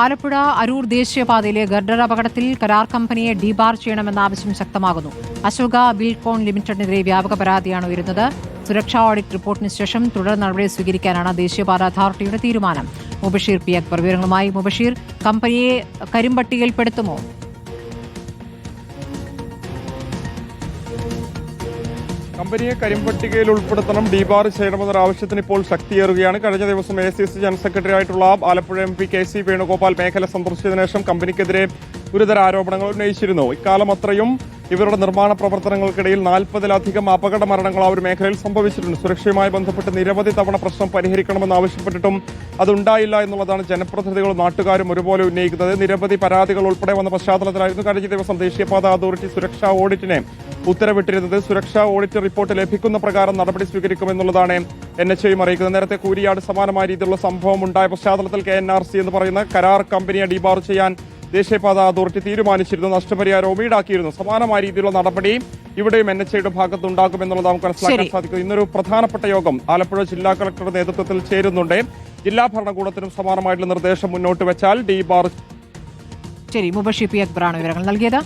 ആലപ്പുഴ അരൂർ ദേശീയപാതയിലെ ഗർഡർ അപകടത്തിൽ കരാർ കമ്പനിയെ ഡീബാർ ചെയ്യണമെന്ന ആവശ്യം ശക്തമാകുന്നു. അശോക ബിൽകോൺ ലിമിറ്റഡിനെതിരെ വ്യാപക പരാതിയാണ് ഉയരുന്നത്. സുരക്ഷാ ഓഡിറ്റ് റിപ്പോർട്ടിന് ശേഷം തുടർ നടപടി സ്വീകരിക്കാനാണ് ദേശീയപാത അതോറിറ്റിയുടെ തീരുമാനം. മുബഷീർ പി അക്ബർ. വിവരങ്ങളുമായി മുബഷീർ. കമ്പനിയെ കരിമ്പട്ടികയിൽപ്പെടുത്തുമോ? കമ്പനിയെ കരിമ്പട്ടികയിൽ ഉൾപ്പെടുത്തണം. ഡിബാർ ചെയ്യണമെന്നൊരു ആവശ്യത്തിന് ഇപ്പോൾ ശക്തിയേറുകയാണ്. കഴിഞ്ഞ ദിവസം A C C general secretary ആയിട്ടുള്ള Alappuzha M P K C Venugopal മേഖല സന്ദർശിച്ചതിനു ശേഷം കമ്പനിക്കെതിരെ ഗുരുതര ആരോപണങ്ങൾ ഉന്നയിച്ചിരുന്നു. ഇക്കാലം അത്രയും ഇവരുടെ നിർമ്മാണ പ്രവർത്തനങ്ങൾക്കിടയിൽ നാൽപ്പതിലധികം അപകട മരണങ്ങൾ ആ ഒരു മേഖലയിൽ സംഭവിച്ചിട്ടുണ്ട്. സുരക്ഷയുമായി ബന്ധപ്പെട്ട് നിരവധി തവണ പ്രശ്നം പരിഹരിക്കണമെന്ന് ആവശ്യപ്പെട്ടിട്ടും അതുണ്ടായില്ല എന്നുള്ളതാണ് ജനപ്രതിനിധികളും നാട്ടുകാരും ഒരുപോലെ ഉന്നയിക്കുന്നത്. നിരവധി പരാതികൾ ഉൾപ്പെടെ വന്ന പശ്ചാത്തലത്തിലായിരുന്നു കഴിഞ്ഞ ദിവസം ദേശീയപാത അതോറിറ്റി സുരക്ഷാ ഓഡിറ്റിനെ ഉത്തരവിട്ടിരുന്നത് സുരക്ഷാ ഓഡിറ്റ് റിപ്പോർട്ട് ലഭിക്കുന്ന പ്രകാരം നടപടി സ്വീകരിക്കുമെന്നുള്ളതാണ് എൻ എച്ച് ഐയും അറിയിക്കുന്നത്. നേരത്തെ കൂരിയാട് സമാനമായ രീതിയിലുള്ള സംഭവം ഉണ്ടായ പശ്ചാത്തലത്തിൽ കെ എൻ ആർ സി എന്ന് പറയുന്ന കരാർ കമ്പനിയെ ഡിബാർ ചെയ്യാൻ ദേശീയപാത അതോറിറ്റി തീരുമാനിച്ചിരുന്നു. നഷ്ടപരിഹാരവും ഈടാക്കിയിരുന്നു സമാനമായ രീതിയിലുള്ള നടപടി ഇവിടെയും എൻ എച്ച് ഐയുടെ ഭാഗത്ത് ഉണ്ടാകുമെന്നുള്ളത് നമുക്ക് മനസ്സിലാക്കാൻ സാധിക്കും ഇന്നൊരു പ്രധാനപ്പെട്ട യോഗം ആലപ്പുഴ ജില്ലാ കളക്ടറുടെ നേതൃത്വത്തിൽ ചേരുന്നുണ്ട്. ജില്ലാ ഭരണകൂടത്തിനും സമാനമായിട്ടുള്ള നിർദ്ദേശം മുന്നോട്ട് വെച്ചാൽ ഡിബാർ ശരി. മുബഷി പി അക്ബറാണ് വിവരങ്ങൾ നൽകിയത്.